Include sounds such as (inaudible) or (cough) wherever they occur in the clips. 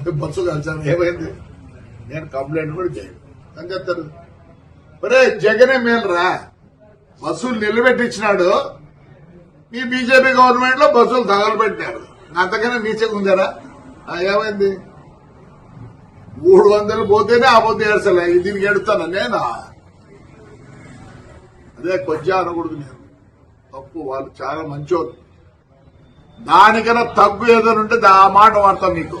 (laughs) Bus కలిసాను ఏమైంది? నేను complaint కూడా చేయను. అని చెప్తారు ఒరే జగనే మేలురా. బస్సులు నిలబెట్టించినాడు. మీ బీజేపీ గవర్నమెంట్లో బస్సులు తగలబెట్టినారు అంతకన్నా నీచగా ఉందరా? ఏమైంది? మూడు వందలు పోతేనే ఆ పొద్దు ఏడ్చలే. దీనికి ఎడుతాను నేనా? అదే కొంచెం అనకూడదు నేను. తప్పు వాళ్ళు చాలా మంచోళ్ళు. దానికన్నా తగ్గు ఏదైనా ఉంటే దా- ఆ మాట వాడతాను మీకు.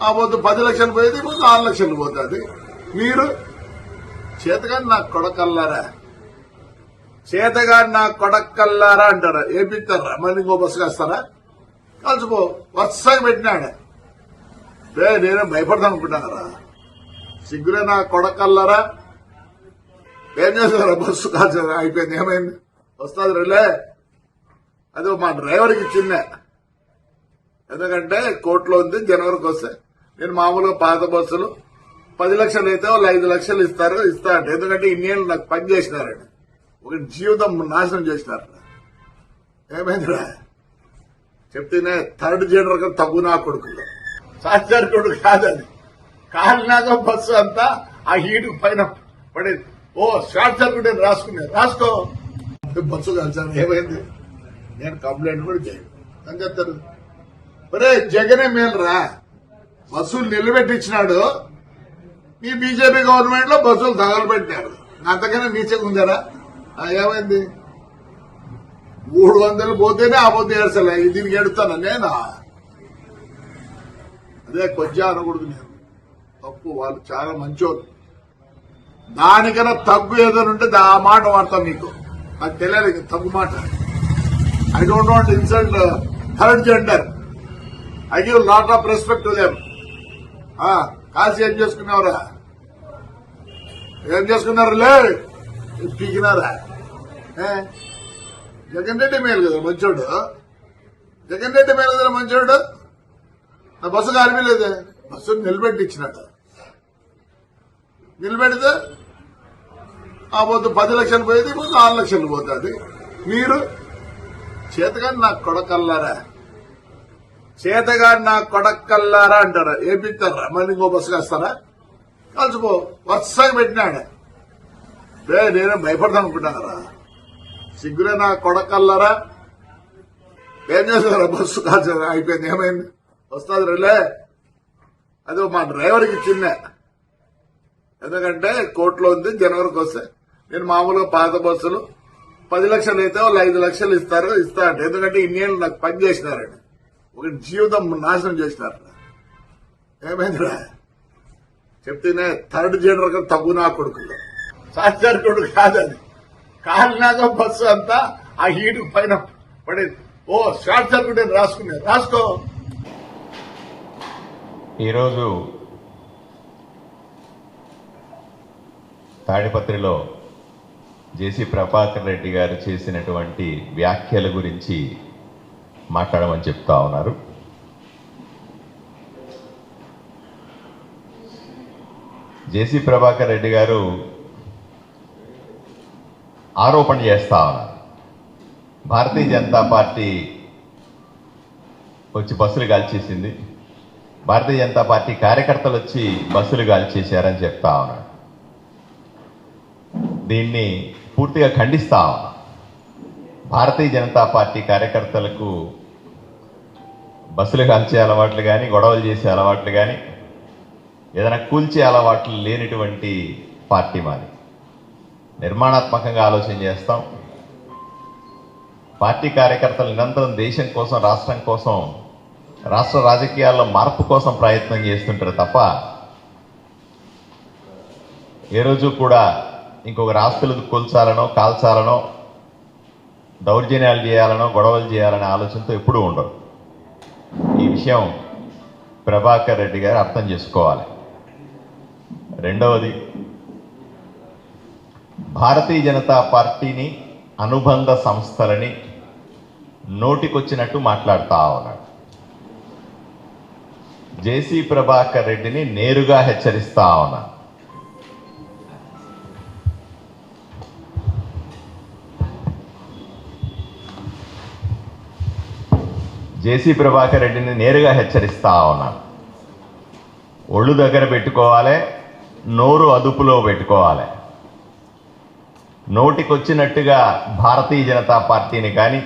ఆ పొద్దు పది లక్షలు పోయేది ఇప్పుడు ఆరు లక్షలు పోతుంది. మీరు చేతగాని నాకు కొడకల్లారా? చేతగాని నాకు కొడకల్లారా అంటారా. ఏపిస్తారా మళ్ళీ ఇంకో బస్సు కాస్తారా కలిసిపో వరుసగా పెట్టినాడు రే నేనే భయపడతాను అనుకుంటానరా సిగ్గురే నా కొడకల్లారా? ఏం చేస్తారా బస్సు కాల్చా అయిపోయింది. ఏమైంది? వస్తుంది రేలే. అది మా డ్రైవర్కి చిన్న. ఎందుకంటే కోర్టులో ఉంది జనవరికి వస్తే. నేను మామూలుగా పాత బస్సులు పది లక్షలు అయితే వాళ్ళు ఐదు లక్షలు ఇస్తారు ఇస్తా అంటే. ఎందుకంటే ఇన్నేళ్ళు నాకు పని చేసినారండి. ఒక జీవితం నాశనం చేసినారు. ఏమైందిరా చెప్తేనే థర్డ్ జనరల్ తగ్గు నా కొడుకులు సాక్షార్ కొడుకు కాదని కాలినాక బస్సు అంతా ఆ హీట్ పైన పడేది. ఓ షార్ట్ సర్క్యూట్ అని రాసుకున్నాను రాసుకో. బస్సు కలిసాను ఏమైంది? నేను కంప్లైంట్ కూడా చేయను. అని చెప్తారు ఒరే జగనే మేలురా బస్సులు నిలబెట్టించినాడు. మీ బీజేపీ గవర్నమెంట్లో బస్సులు తగలబెట్టారు. అంతకన్నా నీచగా ఉందరా? ఏమైంది? మూడు వందలు పోతేనే ఆ పొద్దు ఏడ్చలే. దీనికి ఎడుతాను నేనా? అదే కొంచెం అనకూడదు నేను. తప్పు వాళ్ళు చాలా మంచోళ్ళు. దానికన్నా తగ్గు ఏదైనా ఉంటే దా- ఆ మాట వాడతాం మీకు నాకు తెలియాలి తగ్గు మాట. I don't want insult third gender I give lot of respect to them Kashi ఏం చేసుకున్నావురా? ఏం చేసుకున్నారు లే పీకినారా జగన్ రెడ్డి మేలు కదా మంచోడు. జగన్ రెడ్డి మేలు కదా మంచోడు? నా బస్సు కారిపోలేదే బస్సు నిలబెట్టి ఇచ్చినట్టు నిలబెడితే ఆ పొద్దు పది లక్షలు పోయేది ఇప్పుడు ఆరు లక్షలు పోతుంది. మీరు చేతగాని నాకు కొడకల్లారా? చేతగాడు నాకు కొడకల్లారా అంటాడు. ఏపిస్తారా మళ్ళీ ఇంకో బస్సు కాస్తారా కలిసిపో వరుసగా పెట్టినాడు. రే నేనే భయపడతాను అనుకుంటానరా. సిగ్గురే నా కొడకల్లారా ఏం చేస్తారా బస్సు కాల్చారా అయిపోయింది. ఏమైంది? వస్తుంది రేలే. అది మా డ్రైవర్కి చిన్న. ఎందుకంటే కోర్టులో ఉంది జనవరికి వస్తే. నేను మామూలుగా పాత బస్సులు పది లక్షలు అయితే వాళ్ళు ఐదు లక్షలు ఇస్తారు ఇస్తా అంటే. ఎందుకంటే ఇన్నేళ్ళు నాకు పని చేసినారండి ఒక జీవితం నాశనం చేసినారు. ఏమైందిరా? చెప్తేనే థర్డ్ జనరల్ తగ్గు నా కొడుకులు సాక్షార్ కొడుకు కాదని. కాలినాక బస్సు అంతా ఆ హీట్ పైన పడేది. ఓ షార్ట్ సర్క్యూట్ అని రాసుకునే రాసుకో. ఈరోజు తాడిపత్రిలో జేసీ ప్రభాకర్ రెడ్డి గారు చేసినటువంటి వ్యాఖ్యల గురించి మాట్లాడమని చెప్తా ఉన్నారు. జేసీ ప్రభాకర్ రెడ్డి గారు ఆరోపణ చేస్తా ఉన్నారు. భారతీయ జనతా పార్టీ వచ్చి బస్సులు కాల్చేసింది. భారతీయ జనతా పార్టీ కార్యకర్తలు వచ్చి బస్సులు కాల్చేశారని చెప్తా ఉన్నాడు దీన్ని పూర్తిగా ఖండిస్తా ఉన్నా భారతీయ జనతా పార్టీ కార్యకర్తలకు బస్సులు కాల్చే అలవాట్లు కానీ గొడవలు చేసే అలవాట్లు కానీ ఏదైనా కూల్చే అలవాట్లు లేనిటువంటి పార్టీ మాది. నిర్మాణాత్మకంగా ఆలోచన చేస్తాం. పార్టీ కార్యకర్తలు నిరంతరం దేశం కోసం రాష్ట్రం కోసం రాష్ట్ర రాజకీయాల్లో మార్పు కోసం ప్రయత్నం చేస్తుంటారు తప్ప ఏ రోజు కూడా ఇంకొక ఆస్తులు కూల్చాలనో కాల్చాలనో దౌర్జన్యాలు చేయాలనో గొడవలు చేయాలనే ఆలోచనతో ఎప్పుడూ ఉండరు. ఈ విషయం ప్రభాకర్ రెడ్డి గారు అర్థం చేసుకోవాలి. రెండవది భారతీయ జనతా పార్టీని అనుబంధ సంస్థలని నోటికొచ్చినట్టు మాట్లాడుతా ఉన్నాడు. జేసీ ప్రభాకర్ రెడ్డిని నేరుగా హెచ్చరిస్తా ఉన్నా జేసీ ప్రభాకర్ రెడ్డిని నేరుగా హెచ్చరిస్తా ఉన్నాను ఒళ్ళు దగ్గర పెట్టుకోవాలి నోరు అదుపులో పెట్టుకోవాలి. నోటికొచ్చినట్టుగా భారతీయ జనతా పార్టీని కానీ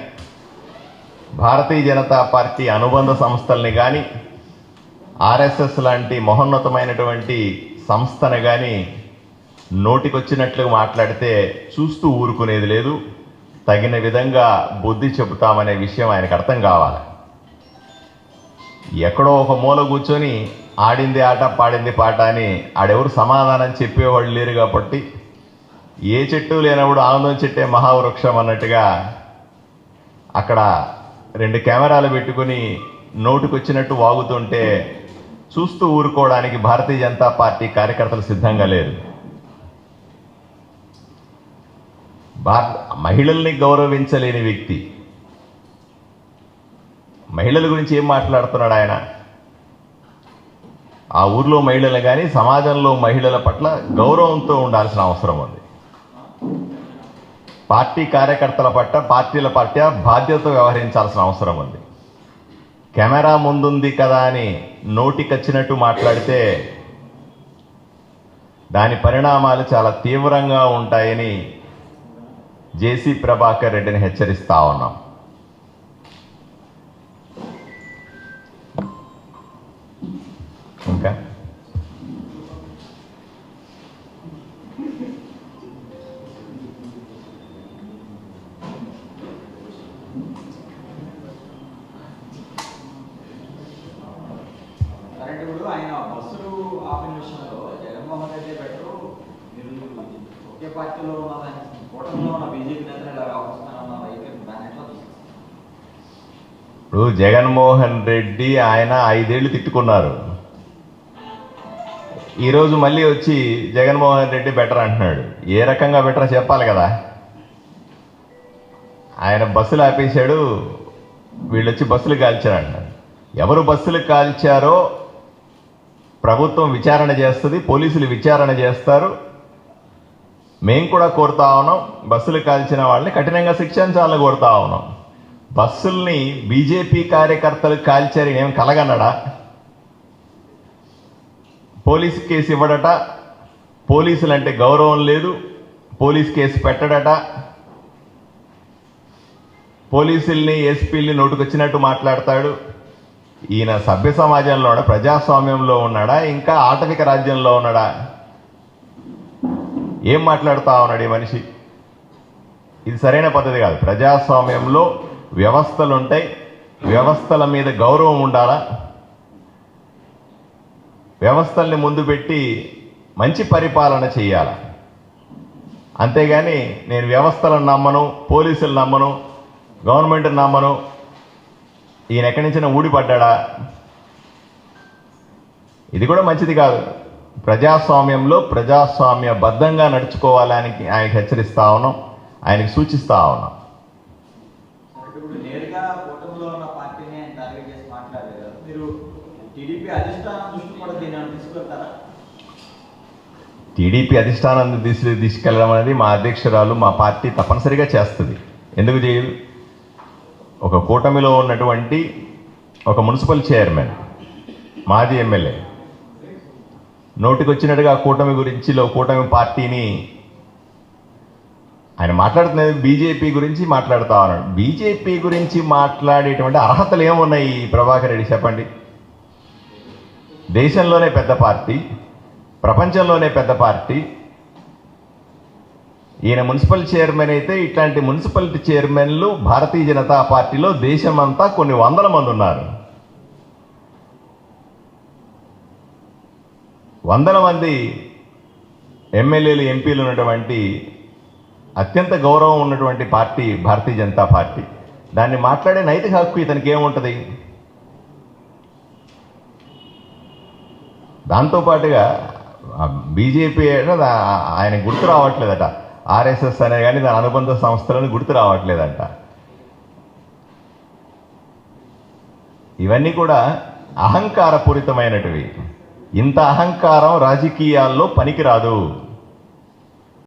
భారతీయ జనతా పార్టీ అనుబంధ సంస్థల్ని కానీ ఆర్ఎస్ఎస్ లాంటి మహోన్నతమైనటువంటి సంస్థను కానీ నోటికొచ్చినట్లు మాట్లాడితే చూస్తూ ఊరుకునేది లేదు. తగిన విధంగా బుద్ధి చెబుతామనే విషయం ఆయనకు అర్థం కావాలి. ఎక్కడో ఒక మూల కూర్చొని ఆడింది ఆట పాడింది పాట అని ఆడెవరు సమాధానం చెప్పేవాళ్ళు లేరు కాబట్టి ఏ చెట్టు లేనప్పుడు ఆనందం చెట్టే మహావృక్షం అన్నట్టుగా అక్కడ రెండు కెమెరాలు పెట్టుకుని నోటుకొచ్చినట్టు వాగుతుంటే చూస్తూ ఊరుకోవడానికి భారతీయ జనతా పార్టీ కార్యకర్తలు సిద్ధంగా లేరు. భారత మహిళల్ని గౌరవించలేని వ్యక్తి మహిళల గురించి ఏం మాట్లాడుతున్నాడు ఆయన? ఆ ఊర్లో మహిళలు కానీ సమాజంలో మహిళల పట్ల గౌరవంతో ఉండాల్సిన అవసరం ఉంది. పార్టీ కార్యకర్తల పట్ల పార్టీల పట్ల బాధ్యతతో వ్యవహరించాల్సిన అవసరం ఉంది. కెమెరా ముందుంది కదా అని నోటికొచ్చినట్టు మాట్లాడితే దాని పరిణామాలు చాలా తీవ్రంగా ఉంటాయని జేసీ ప్రభాకర్ రెడ్డిని హెచ్చరిస్తా ఉన్నాం. పార్టీలో ఉన్న దానికి కూటమిలో ఉన్న బీజేపీ నేతలు ఇలా ఎట్లా ఇప్పుడు జగన్మోహన్ రెడ్డి ఆయన ఐదేళ్ళు తిట్టుకున్నారు. ఈరోజు మళ్ళీ వచ్చి జగన్మోహన్ రెడ్డి బెటర్ అంటున్నాడు. ఏ రకంగా బెటర్ చెప్పాలి కదా? ఆయన బస్సులు ఆపేశాడు వీళ్ళు వచ్చి బస్సులు కాల్చారు అంటున్నాడు. ఎవరు బస్సులు కాల్చారో ప్రభుత్వం విచారణ చేస్తుంది పోలీసులు విచారణ చేస్తారు. మేము కూడా కోరుతా ఉన్నాం. బస్సులు కాల్చిన వాళ్ళని కఠినంగా శిక్షించాలని కోరుతా ఉన్నాం. బస్సుల్ని బీజేపీ కార్యకర్తలు కాల్చారు. ఏం కలగనడా పోలీస్ కేసు ఇవ్వడట. పోలీసులు అంటే గౌరవం లేదు. పోలీస్ కేసు పెట్టడట. పోలీసుల్ని ఎస్పీల్ని నోటుకొచ్చినట్టు మాట్లాడతాడు. ఈయన సభ్య సమాజంలో ఉన్నాడా? ప్రజాస్వామ్యంలో ఉన్నాడా? ఇంకా ఆటవిక రాజ్యంలో ఉన్నాడా? ఏం మాట్లాడుతా ఉన్నాడు ఈ మనిషి? ఇది సరైన పద్ధతి కాదు. ప్రజాస్వామ్యంలో వ్యవస్థలు ఉంటాయి. వ్యవస్థల మీద గౌరవం ఉండాలా? వ్యవస్థల్ని ముందు పెట్టి మంచి పరిపాలన చేయాల అంతేగాని నేను వ్యవస్థలను నమ్మను పోలీసులు నమ్మను గవర్నమెంట్ నమ్మను. ఈయన ఎక్కడి నుంచి ఊడిపడ్డా ఇది కూడా మంచిది కాదు. ప్రజాస్వామ్యంలో ప్రజాస్వామ్యబద్ధంగా నడుచుకోవాలని ఆయనకి హెచ్చరిస్తా ఉన్నాం. ఆయనకి సూచిస్తా ఉన్నాం. ఆయన టీడీపీ అధిష్టానం దృష్టి కూడా దీన్ని ఏమైనా తీసుకెళ్తారా? టీడీపీ అధిష్టానం దిశ తీసుకెళ్ళడం అనేది మా అధ్యక్షురాలు మా పార్టీ తప్పనిసరిగా చేస్తుంది. ఎందుకు చేయదు? ఒక కూటమిలో ఉన్నటువంటి ఒక మున్సిపల్ చైర్మన్ మాజీ ఎమ్మెల్యే నోటికి వచ్చినట్టుగా కూటమి గురించి లో కూటమి పార్టీని ఆయన మాట్లాడుతున్నది బీజేపీ గురించి మాట్లాడుతా ఉన్నాడు. బీజేపీ గురించి మాట్లాడేటువంటి అర్హతలు ఏమున్నాయి ఈ ప్రభాకర్ రెడ్డి చెప్పండి? దేశంలోనే పెద్ద పార్టీ ప్రపంచంలోనే పెద్ద పార్టీ. ఈయన మున్సిపల్ చైర్మన్ అయితే ఇట్లాంటి మున్సిపాలిటీ చైర్మన్లు భారతీయ జనతా పార్టీలో దేశమంతా కొన్ని వందల మంది ఉన్నారు. వందల మంది ఎమ్మెల్యేలు ఎంపీలు ఉన్నటువంటి అత్యంత గౌరవం ఉన్నటువంటి పార్టీ భారతీయ జనతా పార్టీ. దాన్ని మాట్లాడే నైతిక హక్కు ఇతనికి ఏముంటుంది? దాంతోపాటుగా బీజేపీ ఆయన గుర్తు రావట్లేదట. ఆర్ఎస్ఎస్ అనే కానీ దాని అనుబంధ సంస్థలను గుర్తు రావట్లేదంట. ఇవన్నీ కూడా అహంకారపూరితమైనటివి. ఇంత అహంకారం రాజకీయాల్లో పనికిరాదు.